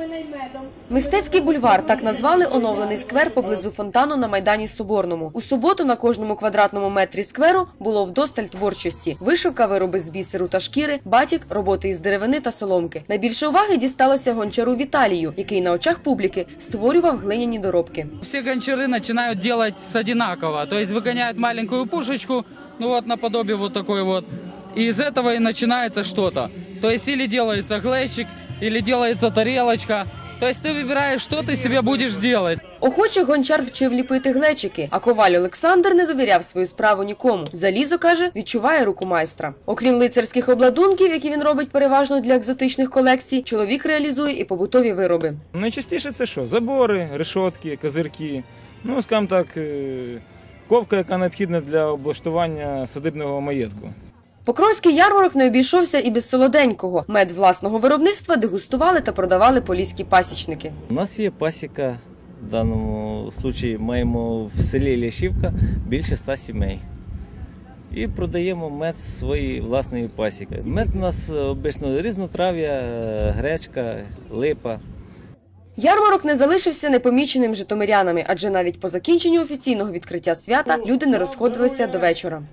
мене й медом. Мистецький бульвар так назвали оновлений сквер поблизу фонтану на майдані Соборному. У суботу на кожному квадратному метрі скверу було вдосталь творчості: вишивка, вироби з бісеру та шкіри, батік, роботи із деревини та соломки. Найбільше уваги дісталося гончару Віталію, який на очах публіки створював глиняні доробки. Все гончары начинают делать с одинаково. То есть выгоняют маленькую пушечку, ну вот наподобие вот такой вот. И из этого и начинается что-то. То есть или делается глечик, или делается тарелочка. То есть ты выбираешь, что ты себе будешь делать. Охоче гончар вчив ліпити глечики, а коваль Олександр не довіряв свою справу нікому. Залізо каже, відчуває руку майстра. Окрім лицарських обладунків, які він робить переважно для екзотичних колекцій, чоловік реалізує і побутові вироби. Найчастіше це що? Забори, решотки, козирки. Ну, скажімо так, е, ковка, яка необхідна для облаштування садибного маєтку. Покровський ярмарок не обійшовся і без солоденького. Мед власного виробництва дегустували та продавали поліські пасічники. У нас є пасіка. В даному випадку маємо в селі Ляшівка більше ста сімей. І продаємо мед з своєї власної пасіки. Мед у нас обично різнотрав'я, е, гречка, липа. Ярмарок не залишився непоміченим житомирянами, адже навіть по закінченню офіційного відкриття свята люди не розходилися до вечора.